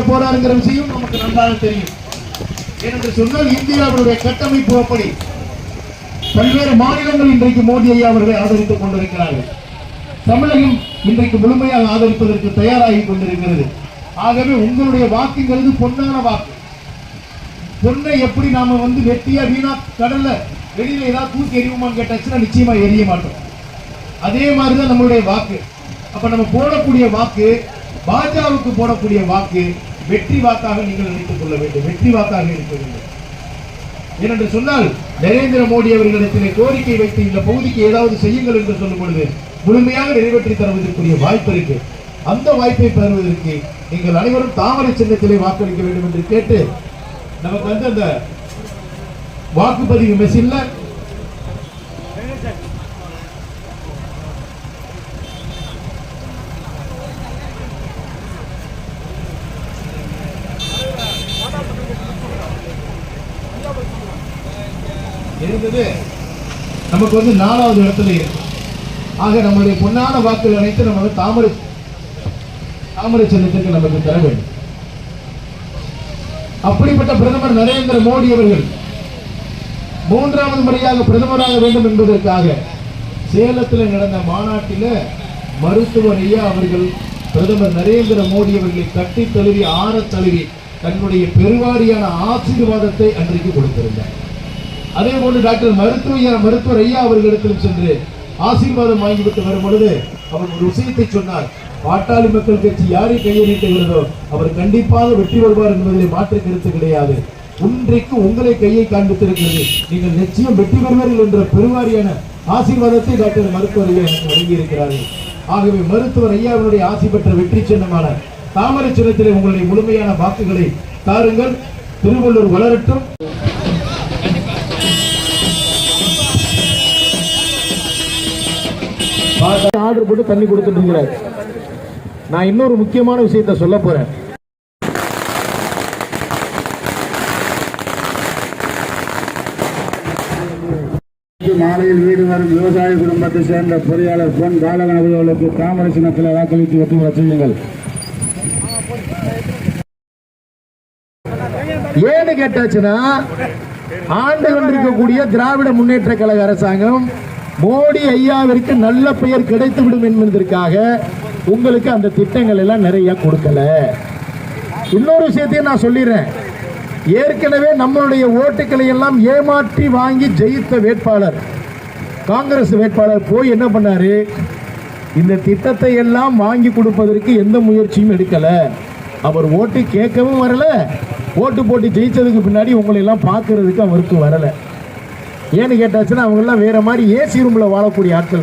முறை போறாருங்கிற விஷயம் நமக்கு நன்றாக தெரியும். என்று சொன்னால் இந்தியாவுடைய கட்டமைப்பு அப்படி. பல்வேறு மாநிலங்கள் இன்றைக்கு மோடி ஐயா அவர்களை ஆதரித்துக் கொண்டிருக்கிறார்கள். தமிழகம் இன்றைக்கு முழுமையாக ஆதரிப்பதற்கு தயாராகி கொண்டிருக்கிறது. ஆகவே உங்களுடைய வாக்குங்கிறது பொன்னான வாக்கு. பொண்ணை எப்படி நாம வந்து வெட்டியா வீணா கடல்ல வெளியில ஏதாவது தூக்கி எறிவோமான்னு கேட்டாச்சுன்னா நிச்சயமா எரிய மாட்டோம். அதே மாதிரிதான் நம்மளுடைய வாக்கு. அப்ப நம்ம போடக்கூடிய வாக்கு பாஜகவுக்கு போடக்கூடிய வாக்கு வெற்றி வாக்காக நீங்கள் நினைத்துக் கொள்ள வேண்டும். வெற்றி வாக்காக இருக்க வேண்டும். ஏனென்று சொன்னால் நரேந்திர மோடி அவர்களிடத்திலே கோரிக்கை வைத்து இந்த பகுதிக்கு ஏதாவது செய்யுங்கள் என்று சொல்லும் பொழுது முழுமையாக நிறைவேற்றி தருவதற்குரிய வாய்ப்பு இருக்கு. அந்த வாய்ப்பை பெறுவதற்கு நீங்கள் அனைவரும் தாமரை சின்னத்திலே வாக்களிக்க வேண்டும் என்று கேட்டு நமக்கு வந்து அந்த வாக்குப்பதிவு மெஷின்ல இருந்தது. நமக்கு வந்து நாலாவது இடத்துல இருக்கு. ஆக நம்மளுடைய பொன்னான வாக்குகள் அனைத்து நம்ம வந்து தாமரை தாமரை சின்னத்துக்கு நமக்கு தர வேண்டும். அப்படிப்பட்ட பிரதமர் நரேந்திர மோடி அவர்கள் மூன்றாவது முறையாக பிரதமராக வேண்டும் என்பதற்காக சேலத்தில் நடந்த மாநாட்டில் மருத்துவர் ஐயா அவர்கள் பிரதமர் நரேந்திர மோடி அவர்களை தட்டி தழுவி ஆற தழுவி தன்னுடைய பெருவாரியான ஆசீர்வாதத்தை அன்றைக்கு கொடுத்திருந்தார். அதே போன்று டாக்டர் மருத்துவ மருத்துவர் ஐயா அவர்களிடத்திலும் சென்று ஆசீர்வாதம் வாங்கிவிட்டு வரும் பொழுது அவர் ஒரு விஷயத்தை சொன்னார். பாட்டாளி மக்கள் கட்சி யாரை கையெழுத்துகிறதோ அவர் கண்டிப்பாக வெற்றி வருவார் என்பதில் மாற்று கருத்து கிடையாது. இன்றைக்கு உங்களை கையை காண்பித்திருக்கிறது. நீங்கள் நிச்சயம் வெற்றி பெறுவீர்கள் என்ற பெருவாரியான ஆசீர்வாதத்தை டாக்டர் மருத்துவர் ஐயா எனக்கு வழங்கியிருக்கிறார்கள். ஆகவே மருத்துவர் ஐயாவினுடைய ஆசி பெற்ற வெற்றி சின்னமான தாமரை சின்னத்திலே உங்களுடைய முழுமையான வாக்குகளை தாருங்கள். திருவள்ளூர் வளரட்டும். ஆர்டர் போட்டு தண்ணி கொடுத்துட்டு இருக்கிறார் நான் இன்னொரு முக்கியமான விஷயத்தை சொல்ல போறேன். மாலையில் வீடு வரும் விவசாய குடும்பத்தை சேர்ந்த பொறியாளர் பொன் பாலகணபதி அவர்களுக்கு தாமரை சின்னத்தில் வாக்களித்து வெற்றி பெற செய்யுங்கள் ஏன்னு கேட்டாச்சுன்னா ஆண்டு கொண்டிருக்கக்கூடிய திராவிட முன்னேற்ற கழக அரசாங்கம் மோடி ஐயாவிற்கு நல்ல பெயர் கிடைத்துவிடும் என்பதற்காக உங்களுக்கு அந்த திட்டங்கள் எல்லாம் நிறைய கொடுக்கல. இன்னொரு விஷயத்தையும் நான் சொல்லிடுறேன். ஏற்கனவே நம்மளுடைய ஓட்டுக்களை எல்லாம் ஏமாற்றி வாங்கி ஜெயித்த வேட்பாளர் காங்கிரஸ் வேட்பாளர் போய் என்ன பண்ணாரு? இந்த திட்டத்தை எல்லாம் வாங்கி கொடுப்பதற்கு எந்த முயற்சியும் எடுக்கல. அவர் ஓட்டு கேட்கவும் வரல ஓட்டு போட்டு ஜெயிச்சதுக்கு பின்னாடி உங்களை எல்லாம் பார்க்கறதுக்கு அவருக்கு வரலை. ஏன்னு கேட்டாச்சுன்னா அவங்கெல்லாம் வேறு வேற மாதிரி ஏசி ரூம்ல வாழக்கூடிய ஆட்கள்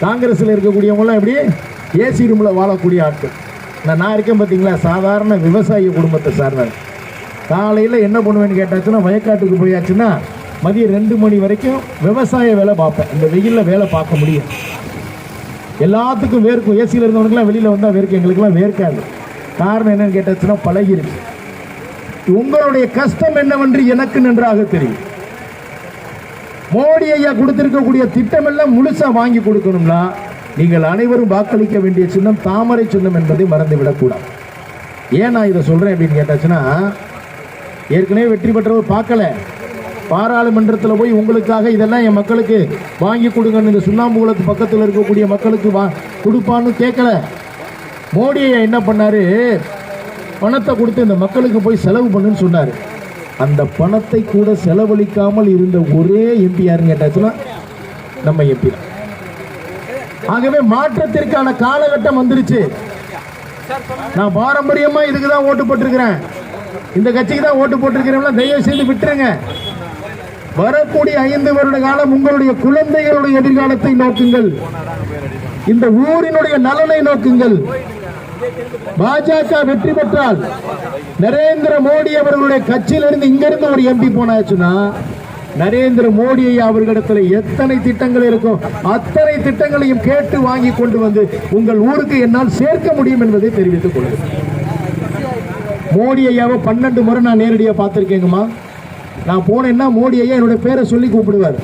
காங்கிரஸில் இருக்கக்கூடியவங்களாம் எப்படி? ஏசி ரூம்ல வாழக்கூடிய ஆட்கள். நான் நான் இருக்கேன் பார்த்தீங்களா சாதாரண விவசாய குடும்பத்தை சார்ந்தவன். காலையில் என்ன பண்ணுவேன்னு கேட்டாச்சுன்னா வயக்காட்டுக்கு போயாச்சுன்னா மதியம் ரெண்டு மணி வரைக்கும் விவசாய வேலை பார்ப்பேன். இந்த வெயிலில் வேலை பார்க்க முடியும். எல்லாத்துக்கும் வேர்க்கும் ஏசியில் இருந்தவனுக்குலாம் வெளியில் வந்தால் வேர்க்கும் எங்களுக்கெல்லாம் வேர்க்காது. காரணம் என்னன்னு கேட்டாச்சுன்னா பழகிருக்கு உங்களுடைய கஷ்டம் என்னவென்று எனக்கு நன்றாக தெரியும். மோடி ஐயா கொடுத்திருக்கக்கூடிய திட்டமெல்லாம் முழுசா வாங்கி கொடுக்கணும்னா நீங்கள் அனைவரும் வாக்களிக்க வேண்டிய சின்னம் தாமரை சின்னம் என்பதை மறந்துவிடக்கூடாது. ஏன் நான் இதை சொல்கிறேன் அப்படின்னு கேட்டாச்சுன்னா ஏற்கனவே வெற்றி பெற்றவர் பார்க்கல. பாராளுமன்றத்தில் போய் உங்களுக்காக இதெல்லாம் என் மக்களுக்கு வாங்கி கொடுங்கன்னு இந்த சுண்ணாம்புகுளத்து பக்கத்தில் இருக்கக்கூடிய மக்களுக்கு வா கொடுப்பான்னு கேட்கல மோடி ஐயா என்ன பண்ணார்? பணத்தை கொடுத்து இந்த மக்களுக்கு போய் செலவு பண்ணுன்னு சொன்னார். அந்த பணத்தை கூட செலவழிக்காமல் இருந்த ஒரே எம்பி யாருன்னு கேட்டாச்சுன்னா நம்ம எம்பி தான். ஆகவே மாற்றத்திற்கான காலகட்டம் வந்துருச்சு. நான் பாரம்பரியமா இதுக்கு தான் ஓட்டு போட்டிருக்கிறேன். இந்த கட்சிக்கு தான் ஓட்டு போட்டிருக்கிறேன் தயவு செய்து விட்டுருங்க. வரக்கூடிய ஐந்து வருட காலம் உங்களுடைய குழந்தைகளுடைய எதிர்காலத்தை நோக்குங்கள். இந்த ஊரினுடைய நலனை நோக்குங்கள். பாஜக வெற்றி பெற்றால் நரேந்திர மோடி அவர்களுடைய கட்சியிலிருந்து இங்கிருந்து ஒரு எம்பி போனாச்சுன்னா நரேந்திர மோடியை அவர்களிடத்தில் எத்தனை திட்டங்கள் இருக்கும்? அத்தனை திட்டங்களையும் கேட்டு வாங்கி கொண்டு வந்து உங்கள் ஊருக்கு என்னால் சேர்க்க முடியும் என்பதை தெரிவித்துக் கொள்கிறேன். மோடி ஐயாவை பன்னெண்டு முறை நான் நேரடியாக பார்த்துருக்கேங்கம்மா. நான் போனேன்னா மோடி ஐயா என்னோட பேரை சொல்லி கூப்பிடுவார்.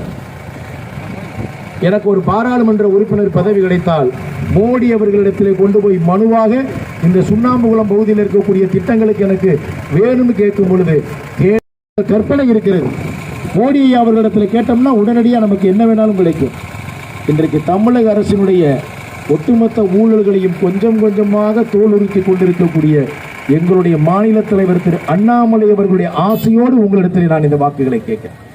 எனக்கு ஒரு பாராளுமன்ற உறுப்பினர் பதவி கிடைத்தால் மோடி அவர்களிடத்திலே கொண்டு போய் மனுவாக இந்த சுண்ணாம்புகுளம் பகுதியில் இருக்கக்கூடிய திட்டங்களுக்கு எனக்கு வேணும்னு கேட்கும் பொழுது கே- கற்பனை இருக்கிறது. மோடி அவர்களிடத்தில் கேட்டோம்னா உடனடியாக நமக்கு என்ன வேணாலும் கிடைக்கும். இன்றைக்கு தமிழக அரசினுடைய ஒட்டுமொத்த ஊழல்களையும் கொஞ்சம் கொஞ்சமாக தோலுறுத்தி கொண்டிருக்கக்கூடிய எங்களுடைய மாநில தலைவர் திரு அண்ணாமலை அவர்களுடைய ஆசையோடு உங்களிடத்தில் நான் இந்த வாக்குகளை கேட்கிறேன்.